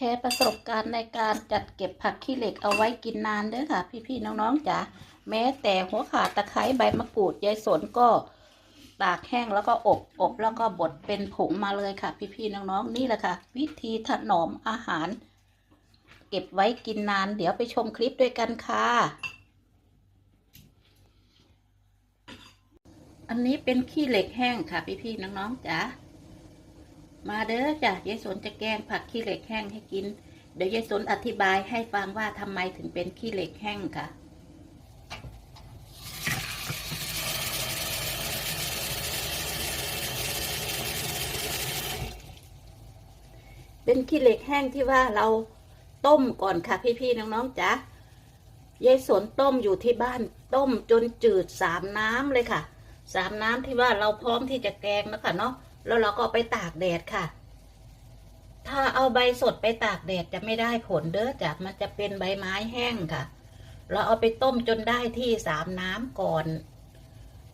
แชร์ประสบการณ์ในการจัดเก็บผักขี้เหล็กเอาไว้กินนานเด้อค่ะ พี่ๆน้องๆจ๋าแม้แต่หัวขาตะไคร้ใบมะกรูดยายสนก็ตากแห้งแล้วก็อบอบแล้วก็บดเป็นผงมาเลยค่ะ พี่ๆน้องๆนี่แหละค่ะ วิธีถนอมอาหาร เก็บไว้กินนาน เดี๋ยวไปชมคลิปด้วยกันค่ะ อันนี้เป็นขี้เหล็กแห้งค่ะ พี่ๆน้องๆจ๋า มาเด้อจ้ะยายสนจะแกงผักขี้เหล็กแห้งให้กิน เดี๋ยวยายสนอธิบายให้ฟังว่าทำไมถึงเป็นขี้เหล็กแห้งค่ะ เป็นขี้เหล็กแห้งที่ว่าเราต้มก่อนค่ะพี่ๆน้องๆจ๋ายายสนต้มอยู่ที่บ้านต้มจนจืดสามน้ำเลยค่ะสามน้ำที่ว่าเราพร้อมที่จะแกงแล้วค่ะเนาะ แล้วเราก็ไปตากแดดค่ะ ถ้าเอาใบสดไปตากแดดจะไม่ได้ผลเด้อจ้ะมันจะเป็นใบไม้แห้งค่ะ เราเอาไปต้มจนได้ที่สามน้ำก่อน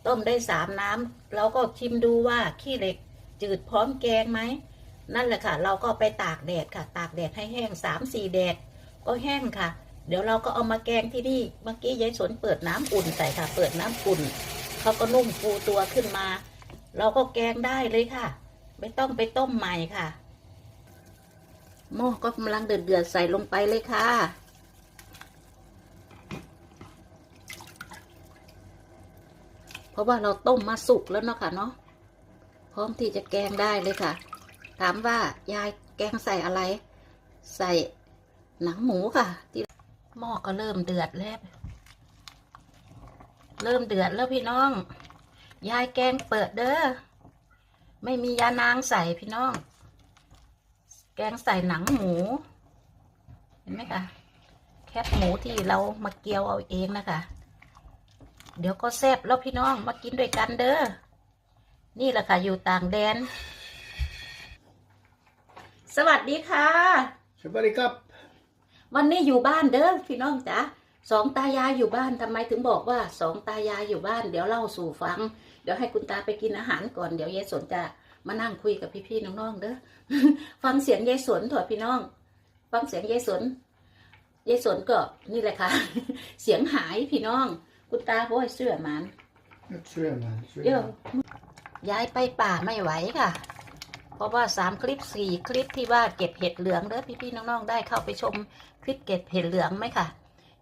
ต้มได้สามน้ำเราก็ชิมดูว่าขี้เหล็กจืดพร้อมแกงไหม นั่นแหละค่ะ เราก็ไปตากแดดค่ะ ตากแดดให้แห้งสามสี่แดดก็แห้งค่ะ เดี๋ยวเราก็เอามาแกงที่นี่ เมื่อกี้ยายสนเปิดน้ำอุ่นใส่ค่ะ เปิดน้ำอุ่น เขาก็นุ่มฟูตัวขึ้นมา เราก็แกงได้เลยค่ะ ไม่ต้องไปต้มใหม่ค่ะ หม้อก็กำลังเดือดเดือดๆใส่ลงไปเลยค่ะเพราะว่าเราต้มมาสุกแล้วเนาะค่ะเนาะพร้อมที่จะแกงได้เลยค่ะ ถามว่ายายแกงใส่อะไร ใส่หนังหมูค่ะ ที่หม้อก็เริ่มเดือดแล้ว เริ่มเดือดแล้วพี่น้อง ยายแกงเปิดเด้อ ไม่มียานางใส่พี่น้อง แกงใส่หนังหมู เห็นไหมคะ แคบหมูที่เรามาเกียวเอาเองนะคะ เดี๋ยวก็แซ่บแล้วพี่น้องมากินด้วยกันเด้อ นี่แหละค่ะอยู่ต่างแดน สวัสดีค่ะ สวัสดีครับ วันนี้อยู่บ้านเด้อพี่น้องจ๋าสองตายายอยู่บ้านทำไมถึงบอกว่าสองตายายอยู่บ้าน เดี๋ยวเล่าสู่ฟัง เดี๋ยวให้คุณตาไปกินอาหารก่อนเดี๋ยวยายสนจะมานั่งคุยกับพี่ๆน้องๆเด้อฟังเสียงยายสนเถอะพี่น้อง ฟังเสียงยายสนยายสนก็นี่แหละค่ะ เสียงหายพี่น้อง คุณตาโอ้ยเสื้อมัน Jag tror man. เดี๋ยวย้ายไปป่าไม่ไหวค่ะ เพราะว่าสามคลิปสี่คลิปที่ว่าเก็บเห็ดเหลืองเด้อพี่ๆน้องๆได้เข้าไปชมคลิปเก็บเห็ดเหลืองไหมค่ะ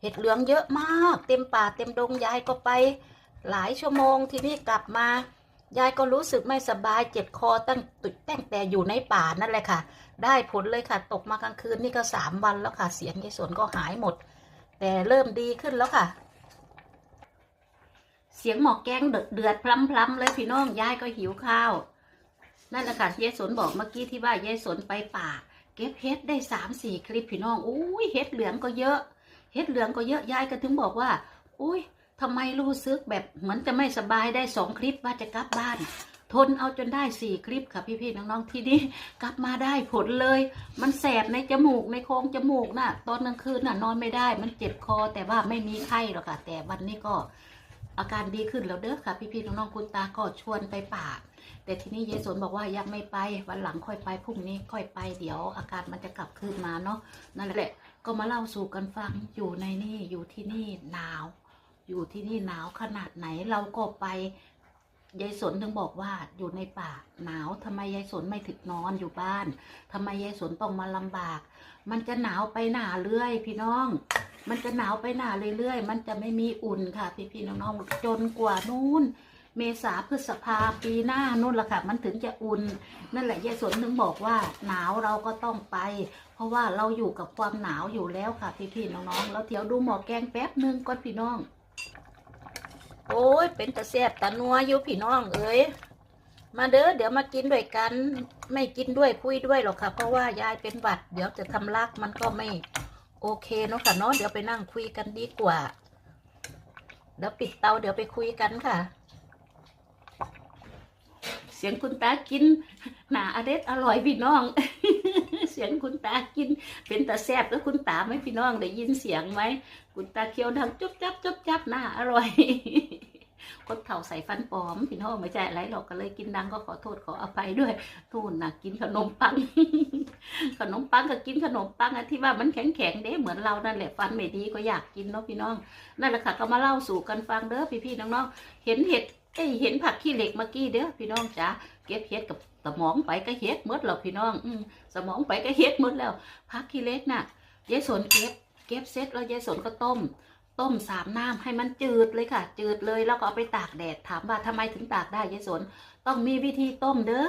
เห็ดเหลืองเยอะมาก เต็มป่าเต็มดงยายก็ไป หลายชั่วโมงทีนี้กลับมา ยายก็รู้สึกไม่สบายเจ็บคอตั้งตุดตั้งแต่อยู่ในป่านั่นแหละค่ะ ได้ผลเลยค่ะ ตกมากลางคืนนี่ก็สามวันแล้วค่ะ เสียงยายสนก็หายหมด แต่เริ่มดีขึ้นแล้วค่ะ เสียงหมอกแกงเดือดพล้ำๆเลยพี่น้องยายก็หิวข้าวนั่นแหละค่ะยายสนบอกเมื่อกี้ที่ว่ายายสนไปป่า เก็บเห็ดได้สามสี่คลิปพี่น้องอุ้ยเห็ดเหลืองก็เยอะเห็ดเหลืองก็เยอะยายก็ถึงบอกว่า อุ้ย ทำไมรู้สึกแบบเหมือนจะไม่สบายได้สองคลิปว่าจะกลับบ้าน ทนเอาจนได้สี่คลิปค่ะพี่ๆน้องๆที่นี่กลับมาได้ผลเลย มันแสบในจมูกในโครงจมูกน่ะ ตอนกลางคืนน่ะนอนไม่ได้ มันเจ็บคอแต่ว่าไม่มีไข้หรอกค่ะ แต่วันนี้ก็อาการดีขึ้นแล้วเด้อค่ะ พี่ๆน้องๆคุณตาก็ชวนไปป่าแต่ทีนี้ยายสนบอกว่ายังไม่ไปวันหลังค่อยไปพรุ่งนี้ค่อยไปเดี๋ยวอาการมันจะกลับคืนมาเนาะนั่นแหละ ก็มาเล่าสู่กันฟังอยู่ในนี่อยู่ที่นี่หนาว อยู่ที่นี่หนาวขนาดไหนเราก็ไป ยายสนถึงบอกว่าอยู่ในป่าหนาวทำไมยายสนไม่ถึกนอนอยู่บ้านทำไมยายสนต้องมาลำบาก มันจะหนาวไปหนาเรื่อย พี่น้อง มันจะหนาวไปหนาเรื่อยๆมันจะไม่มีอุ่นค่ะ พี่ๆน้องๆจนกว่านู้นเมษาพฤษภาปีหน้านู่นละค่ะ มันถึงจะอุ่น นั่นแหละยายสนถึงบอกว่าหนาวเราก็ต้องไป เพราะว่าเราอยู่กับความหนาวอยู่แล้วค่ะ พี่ๆน้องๆแล้วเดี๋ยวดูหมอแกงแป๊บนึงก่อนพี่น้อง โอ้ย เป็นตะแซบตะนัวอยู่พี่น้องเอ้ย มาเด้อ เดี๋ยวมากินด้วยกัน ไม่กินด้วยคุยด้วยหรอกค่ะ เพราะว่ายายเป็นหวัด เดี๋ยวจะทำลักมันก็ไม่โอเคเนาะค่ะเนาะ เดี๋ยวไปนั่งคุยกันดีกว่า เดี๋ยวปิดเตาเดี๋ยวไปคุยกันค่ะ สียงคุณตากินหนาอเด็ดอร่อยพี่น้อง เสียงคุณตากิน เป็นตาแซบแล้วคุณตาไหมพี่น้องได้ยินเสียงไหมคุณตาเคี้ยวดังจุ๊บจับจุ๊บจับหน้าอร่อยคนเฒ่าใส่ฟันปลอมพี่น้องไม่ใช่อะไรหรอกก็เลยกินดังก็ขอโทษขออภัยด้วยทูนนะกินขนมปัง ขนมปังก็กินขนมปังอที่ว่ามันแข็งแข็งๆเด้เหมือนเรานั่นแหละฟันไม่ดีก็อยากกินเนาะพี่น้องนั่นแหละค่ะก็มาเล่าสู่กันฟังเด้อพี่พี่น้องๆเห็นเห็ด เอ้เห็นผักขี้เหล็กเมื่อกี้เด้อพี่น้องจ๋าเก็บเห็ดกับสมองไปก็เห็ดหมดแล้วพี่น้องอืสมองไปก็เห็ดหมดแล้วผักขี้เหล็กน่ะยายสนเก็บ เก็บเสร็จแล้วยายสนก็ต้ม ต้มสามน้ำให้มันจืดเลยค่ะ จืดเลยแล้วก็เอาไปตากแดดถามว่าทำไมถึงตากได้ยายสนต้องมีวิธีต้มเด้อ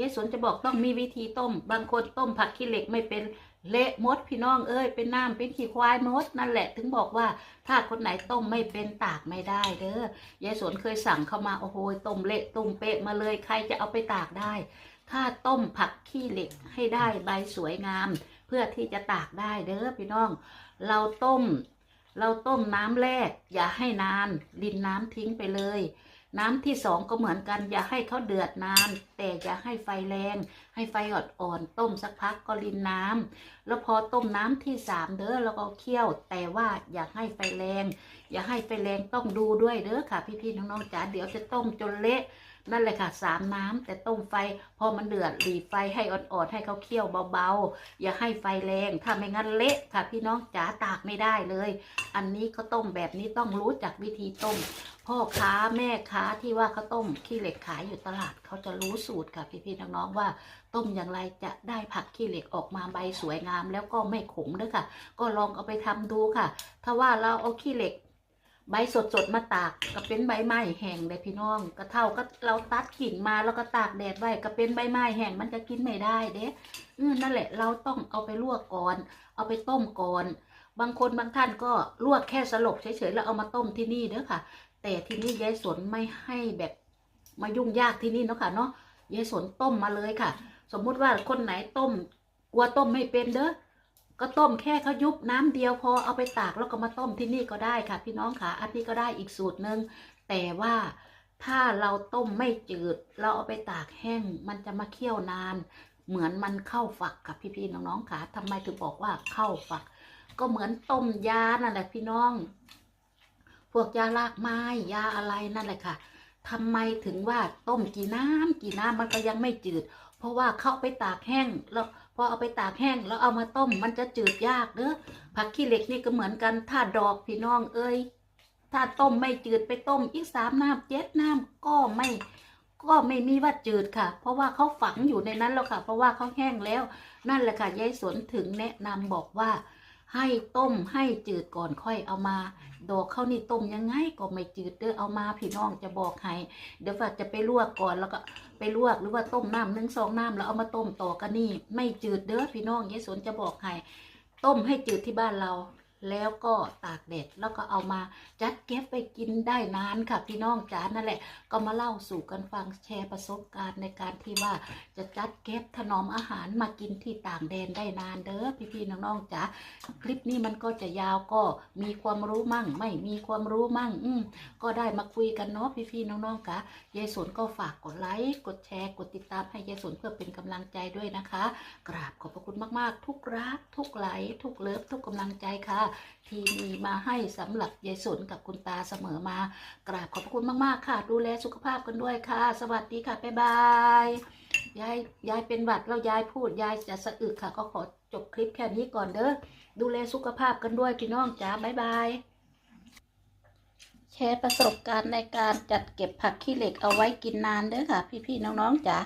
ยายสนจะบอกต้องมีวิธีต้ม บางคนต้มผักขี้เหล็กไม่เป็น เละมดพี่น้องเอ้ยเป็นน้ำเป็นขี้ควายมดนั่นแหละ ถึงบอกว่าถ้าคนไหนต้มไม่เป็นตากไม่ได้เด้อยายสวนเคยสั่งเข้ามาโอ้โหต้มเละต้มเป๊ะมาเลยใครจะเอาไปตากได้ถ้าต้มผักขี้เหล็กให้ได้ใบสวยงาม เพื่อที่จะตากได้เด้อพี่น้อง เราต้ม เราต้มน้ำแรก อย่าให้นานรินน้ำทิ้งไปเลย น้ำที่สองก็เหมือนกัน อย่าให้เขาเดือดนาน แต่อย่าให้ไฟแรง ให้ไฟอ่อนๆต้มสักพักก็รินน้ำแล้วพอต้มน้ำที่สามเด้อแล้วก็เคี่ยว แต่ว่าอย่าให้ไฟแรง อย่าให้ไฟแรงต้องดูด้วยเด้อค่ะ พี่ๆน้องๆจ๋าเดี๋ยวจะต้มจนเละ นั่นแหละค่ะสามน้ำแต่ต้มไฟพอมันเดือดหลีไฟให้อ่อนๆให้เขาเคี่ยวเบาๆ อย่าให้ไฟแรงถ้าไม่งั้นเละค่ะ พี่น้องจ๋าตากไม่ได้เลย อันนี้เขาต้มแบบนี้ต้องรู้จักวิธีต้ม พ่อค้าแม่ค้าที่ว่าเขาต้มขี้เหล็กขายอยู่ตลาดเขาจะรู้สูตรค่ะ พี่ๆน้องๆว่า ต้มอย่างไรจะได้ผักขี้เหล็กออกมาใบสวยงาม แล้วก็ไม่ขมด้วยค่ะ ก็ลองเอาไปทำดูค่ะ ถ้าว่าเราเอาขี้เหล็ก ใบสดๆมาตากก็เป็นใบไม้แห้งเลยพี่น้องก็เท่าก็เราตัดกิ่งมาแล้วก็ตากแดดไว้ก็เป็นใบไม้แห้งมันจะกินไม่ได้เด้อืมนั่นแหละ เราต้องเอาไปลวกก่อน เอาไปต้มก่อน บางคนบางท่านก็ลวกแค่สลบเฉยๆแล้วเอามาต้มที่นี่เด้อค่ะ แต่ที่นี่ยายสนไม่ให้แบบมายุ่งยากที่นี่เนาะค่ะเนาะยายสนต้มมาเลยค่ะ สมมุติว่าคนไหนต้มกลัวต้มไม่เป็นเด้อ ก็ต้มแค่เขายุบน้ำเดียวพอเอาไปตากแล้วก็มาต้มที่นี่ก็ได้ค่ะ พี่น้องค่ะอันนี้ก็ได้อีกสูตรหนึ่งแต่ว่าถ้าเราต้มไม่จืด เราเอาไปตากแห้ง มันจะมาเคี่ยวนาน เหมือนมันเข้าฝักกับพี่ๆน้องๆค่ะทำไมถึงบอกว่าเข้าฝัก ก็เหมือนต้มยานั่นแหละพี่น้อง พวกยาลากไม้ยาอะไรนั่นแหละค่ะทำไมถึงว่าต้มกี่น้ำกี่น้ำมันก็ยังไม่จืด เพราะว่าเข้าไปตากแห้งแล้ว อเอาไปตากแห้งแล้วเอามาต้ม มันจะจืดยากเด้อผักขี้เหล็กนี่ก็เหมือนกันถ้าดอกพี่น้องเอ้ยถ้าต้มไม่จืดไปต้มอีกสามน้ำเจ็ดน้ำก็ไม่ ก็ไม่มีว่าจืดค่ะ เพราะว่าเขาฝังอยู่ในนั้นแล้วค่ะ เพราะว่าเขาแห้งแล้ว นั่นแหละค่ะยายสวนถึงแนะนำบอกว่า ให้ต้มให้จืดก่อนค่อยเอามา ดอกเขานี่ต้มยังไงก็ไม่จืดเด้อเอามาพี่น้องจะบอกให้เดี๋ยวฝากจะไปลวกก่อนแล้วก็ ไปลวกหรือว่าต้มน้ำหนึ่งสองน้ำแล้วเอามาต้มต่อกันนี่ ไม่จืดเด้อพี่น้องยายสนจะบอกให้ต้มให้จืดที่บ้านเรา แล้วก็ตากแดดแล้วก็เอามาจัดเก็บไปกินได้นานค่ะพี่น้องจ๋านั่นแหละ ก็มาเล่าสู่กันฟังแชร์ประสบการณ์ในการที่ว่าจะจัดเก็บถนอมอาหารมากินที่ต่างแดนได้นานเด้อพี่ๆน้องๆจ๋าคลิปนี้มันก็จะยาวก็มีความรู้มั่ง ไม่มีความรู้มั่ง อืมก็ได้มาคุยกันเนาะพี่ๆน้องๆกะยายสนก็ฝากกดไลค์กดแชร์กดติดตามให้ยายสนเพื่อเป็นกำลังใจด้วยนะคะ กราบขอบพระคุณมากๆ ทุกรัก ทุกไลค์ทุกเลิฟทุกกำลังใจค่ะที่มีมาให้สำหรับยายสนกับคุณตาเสมอมา กราบขอบพระคุณมาก ๆ ค่ะ ดูแลสุขภาพกันด้วยค่ะ สวัสดีค่ะ บ๊ายบายยายยายเป็นหวัดแล้วยายพูดยายจะสะอึกค่ะ ก็ขอจบคลิปแค่นี้ก่อนเด้อดูแลสุขภาพกันด้วยพี่น้องจ้าบ๊ายบายแชร์ประสบการณ์ในการจัดเก็บผักขี้เหล็กเอาไว้กินนานเด้อค่ะ พี่ๆน้องๆจ๋า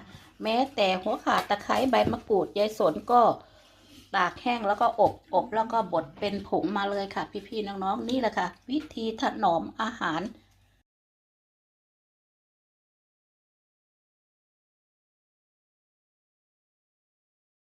แม้แต่หัวขาตะไคร้ใบมะกรูดยายสนก็ ตากแห้งแล้วก็อบอบแล้วก็บดเป็นผงมาเลยค่ะ พี่ๆน้องๆนี่แหละค่ะ วิธีถนอมอาหาร